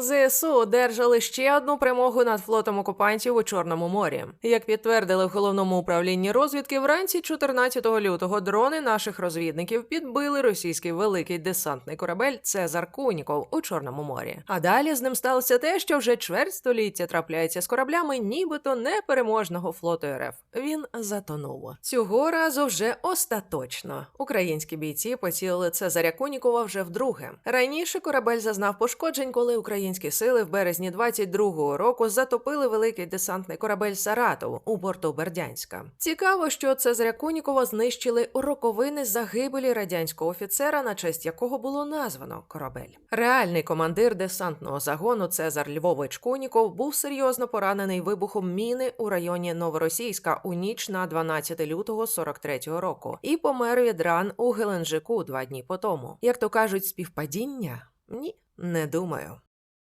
ЗСУ одержали ще одну перемогу над флотом окупантів у Чорному морі. Як підтвердили в головному управлінні розвідки, вранці 14 лютого дрони наших розвідників підбили російський великий десантний корабель Цезар Куніков у Чорному морі. А далі з ним сталося те, що вже чверть століття трапляється з кораблями, нібито непереможного флоту РФ. Він затонув. Цього разу вже остаточно. Українські бійці поцілили Цезаря Кунікова вже вдруге. Раніше корабель зазнав пошкоджень, коли українські сили в березні 22-го року затопили великий десантний корабель Саратов у порту Бердянська. Цікаво, що Цезаря Кунікова знищили роковини загибелі радянського офіцера, на честь якого було названо корабель. Реальний командир десантного загону Цезар Львович Куніков був серйозно поранений вибухом міни у районі Новоросійська у ніч на 12 лютого 43-го року і помер від ран у Геленджику два дні по тому. Як то кажуть, співпадіння? Ні, не думаю.